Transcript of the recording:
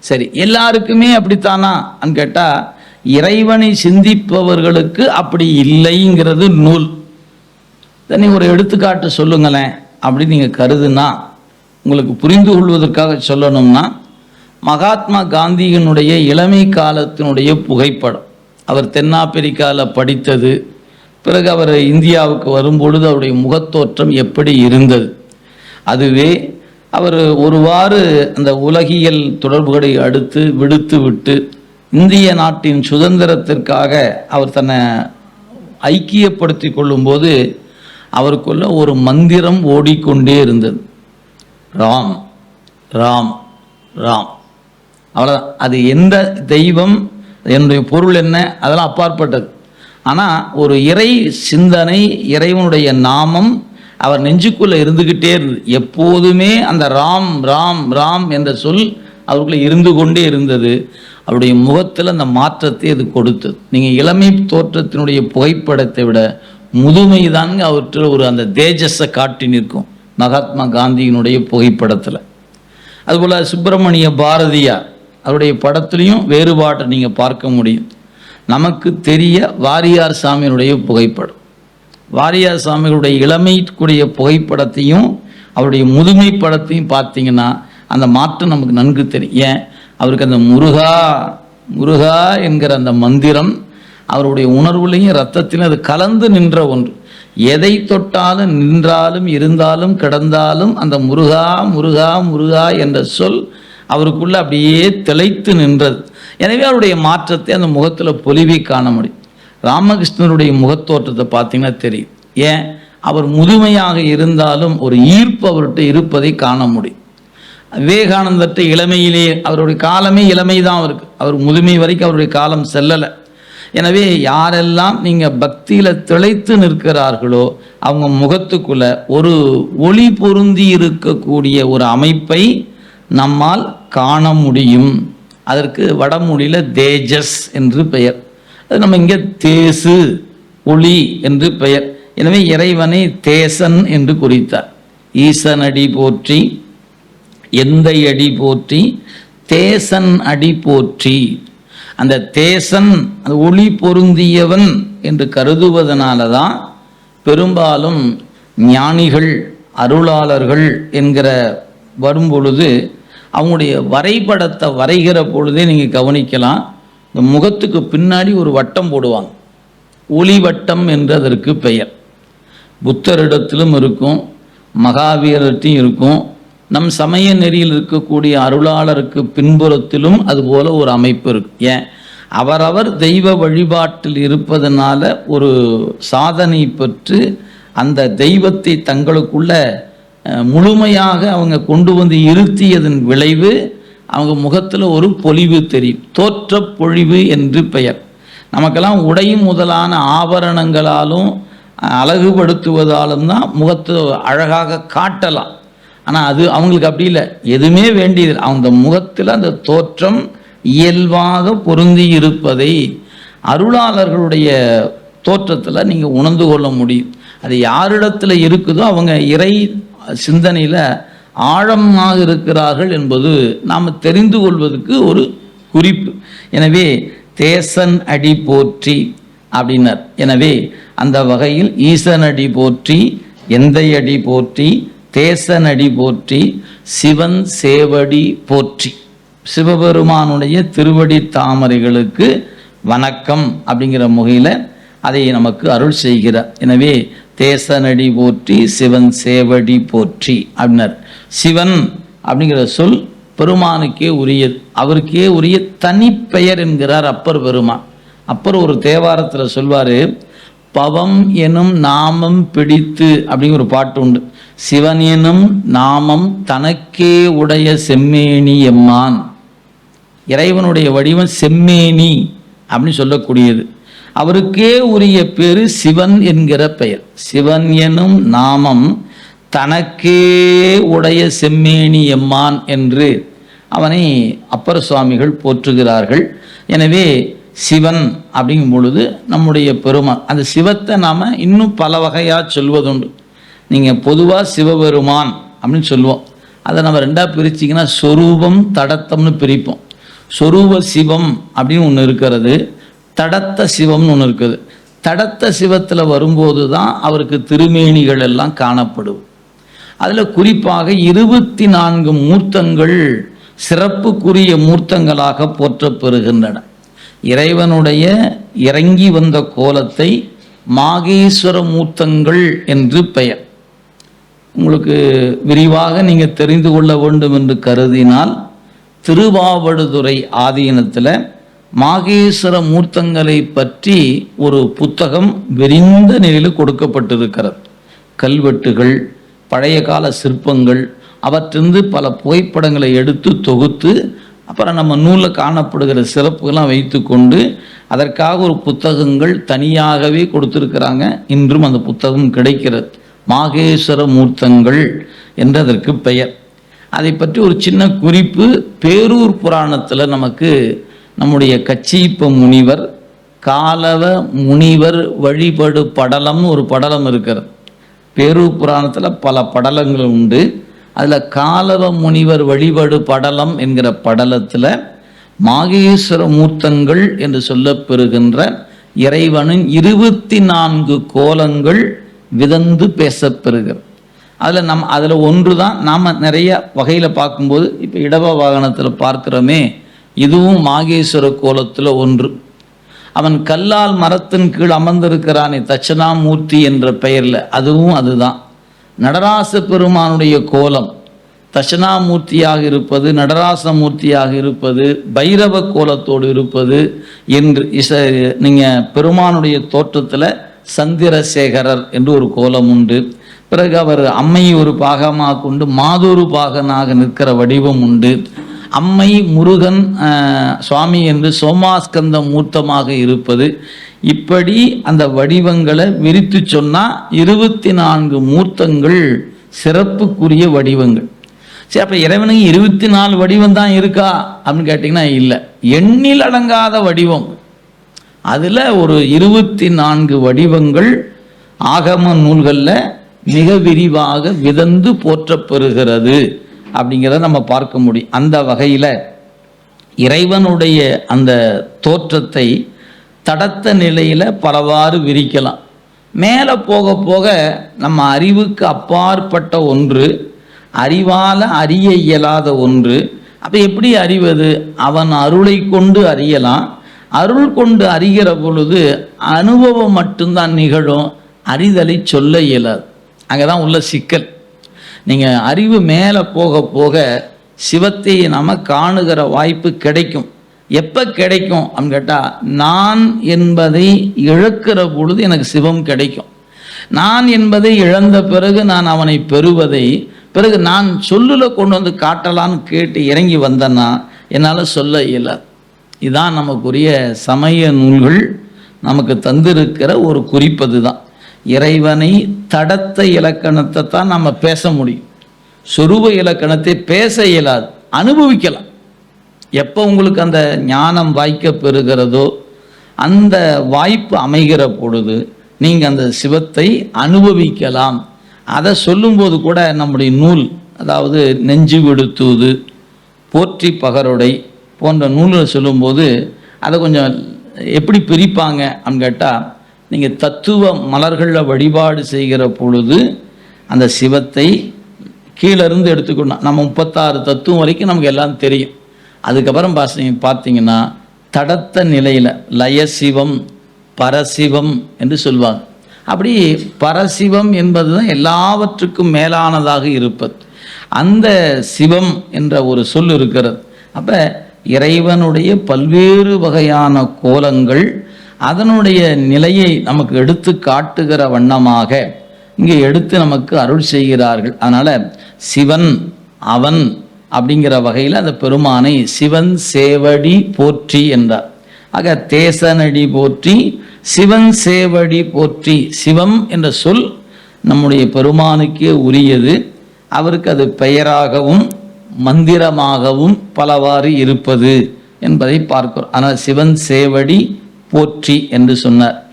சரி எல்லாருக்குமே அப்படித்தானான்னு கேட்டால் இறைவனை சிந்திப்பவர்களுக்கு அப்படி இல்லைங்கிறது நூல். தனி ஒரு எடுத்துக்காட்டு சொல்லுங்களேன் அப்படின்னு நீங்கள் கருதுனா உங்களுக்கு புரிந்து கொள்வதற்காக சொல்லணும்னா மகாத்மா காந்தியினுடைய இளமை காலத்தினுடைய புகைப்படம். அவர் தென்னாப்பிரிக்காவில் படித்தது பிறகு அவர் இந்தியாவுக்கு வரும்பொழுது அவருடைய முகத்தோற்றம் எப்படி இருந்தது? அதுவே அவர் ஒருவாறு அந்த உலகியல் தொடர்புகளை அடுத்து விடுத்து விட்டு இந்திய நாட்டின் சுதந்திரத்திற்காக அவர் தன்னை ஐக்கியப்படுத்தி கொள்ளும்போது அவருக்குள்ள ஒரு மந்திரம் ஓடிக்கொண்டே இருந்தது. ராம் ராம் ராம். அவ்வளோதான் அது எந்த தெய்வம் என்னுடைய பொருள் என்ன அதெல்லாம் அப்பாற்பட்டது. ஆனால் ஒரு இறை சிந்தனை இறைவனுடைய நாமம் அவர் நெஞ்சுக்குள்ளே இருந்துக்கிட்டே இருந்தது எப்போதுமே அந்த ராம் ராம் ராம் என்ற சொல் அவருக்குள்ளே இருந்து கொண்டே இருந்தது. அவருடைய முகத்தில் அந்த மாற்றத்தை அது கொடுத்தது. நீங்கள் இளமை தோற்றத்தினுடைய புகைப்படத்தை விட முதுமை தாங்க அவற்றில் ஒரு அந்த தேஜஸை காட்டி நிற்கும் மகாத்மா காந்தியினுடைய புகைப்படத்தில். அதுபோல் சுப்பிரமணிய பாரதியார் அவருடைய படத்துலையும் வேறுபாட்டை நீங்கள் பார்க்க முடியும். நமக்கு தெரிய வாரியார் சாமியினுடைய புகைப்படம். வாரியார் சாமிகளுடைய இளமைக்குரிய புகைப்படத்தையும் அவருடைய முதுமை படத்தையும் பார்த்தீங்கன்னா அந்த மாற்றம் நமக்கு நன்கு தெரியும். ஏன்? அவருக்கு அந்த முருகா முருகா என்கிற அந்த மந்திரம் அவருடைய உணர்வுலையும் ரத்தத்திலும் அது கலந்து நின்ற ஒன்று. எதை தொட்டாலும் நின்றாலும் இருந்தாலும் கிடந்தாலும் அந்த முருகா முருகா முருகா என்ற சொல் அவருக்குள்ள அப்படியே திளைத்து நின்றது. எனவே அவருடைய மாற்றத்தை அந்த முகத்தில் பொலிவை காண முடியும். ராமகிருஷ்ணனுடைய முகத்தோற்றத்தை பார்த்தீங்கன்னா தெரியும். ஏன்? அவர் முதுமையாக இருந்தாலும் ஒரு ஈர்ப்பு அவர்கிட்ட இருப்பதை காண முடியும். விவேகானந்தர்கிட்ட இளமையிலேயே அவருடைய காலமே இளமை தான் அவருக்கு. அவர் முதுமை வரைக்கும் அவருடைய காலம் செல்லலை. எனவே யாரெல்லாம் நீங்கள் பக்தியில் திளைத்து நிற்கிறார்களோ அவங்க முகத்துக்குள்ள ஒரு ஒளி பொருந்தி இருக்கக்கூடிய ஒரு அமைப்பை நம்மால் காண முடியும். அதற்கு வடமொழியில் தேஜஸ் என்று பெயர். அது நம்ம இங்கே தேசு ஒளி என்று பெயர். எனவே இறைவனை தேசன் என்று குறித்தார். ஈசன் அடி போற்றி எந்தை அடி போற்றி தேசன் அடி போற்றி. அந்த தேசன் அந்த ஒளி பொருந்தியவன் என்று கருதுவதனால தான் பெரும்பாலும் ஞானிகள் அருளாளர்கள் என்கிற வரும்பொழுது அவங்களுடைய வரைபடத்தை வரைகிற பொழுதே நீங்கள் கவனிக்கலாம். இந்த முகத்துக்கு பின்னாடி ஒரு வட்டம் போடுவாங்க. ஒளி வட்டம் என்று அதற்கு பெயர். புத்தரிடத்திலும் இருக்கும் மகாவீரர்கிட்டையும் இருக்கும் நம் சமய நெறியில் இருக்கக்கூடிய அருளாளருக்கு பின்புறத்திலும் அதுபோல ஒரு அமைப்பு இருக்கு. ஏன்? அவரவர் தெய்வ வழிபாட்டில் இருப்பதனால ஒரு சாதனை பெற்று அந்த தெய்வத்தை தங்களுக்குள்ள முழுமையாக அவங்க கொண்டு வந்து இருத்தியதன் விளைவு அவங்க முகத்தில் ஒரு பொலிவு தெரியும். தோற்ற பொழிவு என்று பெயர். நமக்கெல்லாம் உடை முதலான ஆபரணங்களாலும் அழகுபடுத்துவதாலும் தான் முகத்தை அழகாக காட்டலாம். ஆனால் அது அவங்களுக்கு அப்படி இல்லை. எதுவுமே வேண்டியது அந்த முகத்தில் அந்த தோற்றம் இயல்பாக பொருந்தி இருப்பதை அருளாளர்களுடைய தோற்றத்தில் நீங்கள் உணர்ந்து கொள்ள முடியும். அது யாரிடத்தில் இருக்குதோ அவங்க இறை சிந்தனையில் ஆழமாக இருக்கிறார்கள் என்பது நாம் தெரிந்து கொள்வதற்கு ஒரு குறிப்பு. எனவே தேசன் அடி போற்றி அப்படின்னர். எனவே அந்த வகையில் ஈசன் அடி போற்றி எந்தை அடி போற்றி தேசன் அடி போற்றி சிவன் சேவடி போற்றி. சிவபெருமானுடைய திருவடி தாமரைகளுக்கு வணக்கம் அப்படிங்கிற முகையில் அதை நமக்கு அருள் செய்கிறார். எனவே தேசனடி போற்றி சிவன் சேவடி போற்றி அப்படின்னார். சிவன் அப்படிங்கிற சொல் பெருமானுக்கே உரியது அவருக்கே உரிய தனிப்பெயர் என்கிறார் அப்பர் பெருமான். அப்பர் ஒரு தேவாரத்தில் சொல்வார் பவம் எனும் நாமம் பிடித்து அப்படிங்கிற ஒரு பாட்டு உண்டு. சிவன் எனும் நாமம் தனக்கே உடைய செம்மேனி எம்மான். இறைவனுடைய வடிவம் செம்மேனி அப்படின்னு சொல்லக்கூடியது. அவருக்கே உரிய பேர் சிவன் என்கிற பெயர். சிவன் எனும் நாமம் தனக்கே உடைய செம்மேனி எம்மான் என்று அவனை அப்பர சுவாமிகள் போற்றுகிறார்கள். எனவே சிவன் அப்படிங்கும் பொழுது நம்முடைய பெருமான் அந்த சிவத்தை நாம் இன்னும் பல வகையாக சொல்வதுண்டு. நீங்கள் பொதுவாக சிவபெருமான் அப்படின்னு சொல்லுவோம். அதை நம்ம ரெண்டாக பிரிச்சிங்கன்னா சொரூபம் தடத்தம்னு பிரிப்போம். சொரூப சிவம் அப்படின்னு ஒன்று இருக்கிறது தடத்த சிவம்னு ஒன்று இருக்குது. தடத்த சிவத்தில் வரும்போது தான் அவருக்கு திருமேனிகள் எல்லாம் காணப்படும் அதில் குறிப்பாக இருபத்தி நான்கு மூர்த்தங்கள் சிறப்புக்குரிய மூர்த்தங்களாக போற்றப்பெறுகின்றன. இறைவனுடைய இறங்கி வந்த கோலத்தை மாகேஸ்வர மூர்த்தங்கள் என்று பெயர். உங்களுக்கு விரிவாக நீங்கள் தெரிந்து கொள்ள வேண்டும் என்று கருதினால் திருவாவடுதுறை ஆதீனத்தில் மாகேஸ்வர மூர்த்தங்களை பற்றி ஒரு புத்தகம் விரிந்த நிலையில் கொடுக்கப்பட்டிருக்கிறது. கல்வெட்டுகள் பழைய கால சிற்பங்கள் அவற்றிருந்து பல புகைப்படங்களை எடுத்து தொகுத்து அப்புறம் நம்ம நூலில் காணப்படுகிற சிறப்புகள்லாம் வைத்துக்கொண்டு அதற்காக ஒரு புத்தகங்கள் தனியாகவே கொடுத்துருக்குறாங்க. இன்றும் அந்த புத்தகம் கிடைக்கிறது. மாகேஸ்வர மூர்த்தங்கள் என்று அதற்கு பெயர். அதை பற்றி ஒரு சின்ன குறிப்பு. பேரூர் புராணத்தில் நமக்கு நம்முடைய கச்சிப்ப முனிவர் காலவ முனிவர் வழிபடு படலம்னு ஒரு படலம் இருக்கிறது. பேரு புராணத்தில் பல படலங்கள் உண்டு. அதில் காலவ முனிவர் வழிபடு படலம் என்கிற படலத்தில் மாகேஸ்வர மூர்த்தங்கள் என்று சொல்லப்பெறுகின்ற இறைவனின் இருபத்தி நான்கு கோலங்கள் விதந்து பேசப்பெறுகிறது. அதில் நம் அதில் ஒன்று தான் நாம் நிறைய வகையில் பார்க்கும்போது இப்போ இடவ வாகனத்தில் பார்க்குறோமே இதுவும் மாகேஸ்வர கோலத்தில் ஒன்று. அவன் கல்லால் மரத்தின் கீழ் அமர்ந்திருக்கிறானே தட்சணாமூர்த்தி என்ற பெயரில். அதுவும் அதுதான். நடராச பெருமானுடைய கோலம். தட்சணாமூர்த்தியாக இருப்பது நடராசமூர்த்தியாக இருப்பது பைரவ கோலத்தோடு இருப்பது என்று இச நீங்கள் பெருமானுடைய தோற்றத்தில் சந்திரசேகரர் என்று ஒரு கோலம் உண்டு. பிறகு அவர் அம்மையை ஒரு பாகமாக கொண்டு மாதொரு பாகனாக நிற்கிற வடிவம் உண்டு. அம்மை முருகன் சுவாமி என்று சோமாஸ்கந்த மூர்த்தமாக இருப்பது. இப்படி அந்த வடிவங்களை விரித்து சொன்னால் இருபத்தி நான்கு மூர்த்தங்கள் சிறப்புக்குரிய வடிவங்கள். சரி அப்போ இறைவனுக்கு இருபத்தி நாலு வடிவம் தான் இருக்கா அப்படின்னு கேட்டிங்கன்னா இல்லை. எண்ணில் அடங்காத வடிவம். அதில் ஒரு இருபத்தி நான்கு வடிவங்கள் ஆகம நூல்களில் மிக விரிவாக விதந்து போற்றப்பெறுகிறது. அப்படிங்கிறத நம்ம பார்க்க முடியும் அந்த வகையில் இறைவனுடைய அந்த தோற்றத்தை தடத்த நிலையில் பலவாறு விரிக்கலாம். மேலே போக போக நம்ம அறிவுக்கு அப்பாற்பட்ட ஒன்று அறிவால் அறிய இயலாத ஒன்று. அப்போ எப்படி அறிவது? அவன் அருளை கொண்டு அறியலாம். அருள் கொண்டு அறிகிற பொழுது அனுபவம் மட்டும்தான் நிகழும். அறிதலை சொல்ல இயலாது. அங்கே தான் உள்ள சிக்கல். நீங்கள் அறிவு மேலே போக போக சிவத்தை நம்ம காணுகிற வாய்ப்பு கிடைக்கும். எப்போ கிடைக்கும்? அப்படின்னு கேட்டால் நான் என்பதை இழக்கிற பொழுது எனக்கு சிவம் கிடைக்கும். நான் என்பதை இழந்த பிறகு நான் அவனை பெறுவதை பிறகு நான் சொல்லுல கொண்டு வந்து காட்டலான்னு கேட்டு இறங்கி வந்தேன்னா என்னால் சொல்ல இயலாது இதுதான் நமக்குரிய சமய நூல்கள் நமக்கு தந்திருக்கிற ஒரு குறிப்பது தான் இறைவனை தடத்த இலக்கணத்தை தான் நம்ம பேச முடியும். சொரூப இலக்கணத்தை பேச இயலாது அனுபவிக்கலாம். எப்போ உங்களுக்கு அந்த ஞானம் வாய்க்க பெறுகிறதோ அந்த வாய்ப்பு அமைகிற பொழுது நீங்கள் அந்த சிவத்தை அனுபவிக்கலாம். அதை சொல்லும்போது கூட நம்முடைய நூல் அதாவது நெஞ்சு விடுத்துவது போற்றி பகருடை போன்ற நூல்களை சொல்லும்போது அதை கொஞ்சம் எப்படி பிரிப்பாங்க அப்படின்னு கேட்டால் நீங்கள் தத்துவ மலர்களில் வழிபாடு செய்கிற பொழுது அந்த சிவத்தை கீழேருந்து எடுத்துக்கணும். நம்ம முப்பத்தாறு தத்துவம் வரைக்கும் நமக்கு எல்லாம் தெரியும். அதுக்கப்புறம் பாசி பார்த்தீங்கன்னா தடத்த நிலையில் லயசிவம் பரசிவம் என்று சொல்வாங்க. அப்படி பரசிவம் என்பது தான் எல்லாவற்றுக்கும் மேலானதாக இருப்பது. அந்த சிவம் என்ற ஒரு சொல் இருக்கிறது. அப்போ இறைவனுடைய பல்வேறு வகையான கோலங்கள் அதனுடைய நிலையை நமக்கு எடுத்து காட்டுகிற வண்ணமாக இங்கே எடுத்து நமக்கு அருள் செய்கிறார்கள். அதனால் சிவன் அவன் அப்படிங்கிற வகையில் அந்த பெருமானை சிவன் சேவடி போற்றி என்றார். ஆக தேசனடி போற்றி சிவன் சேவடி போற்றி சிவம் என்ற சொல் நம்முடைய பெருமானுக்கே உரியது. அவருக்கு அது பெயராகவும் மந்திரமாகவும் பலவாறு இருப்பது என்பதை பார்க்கிறோம். ஆனால் சிவன் சேவடி போற்றி என்று சொன்னார்.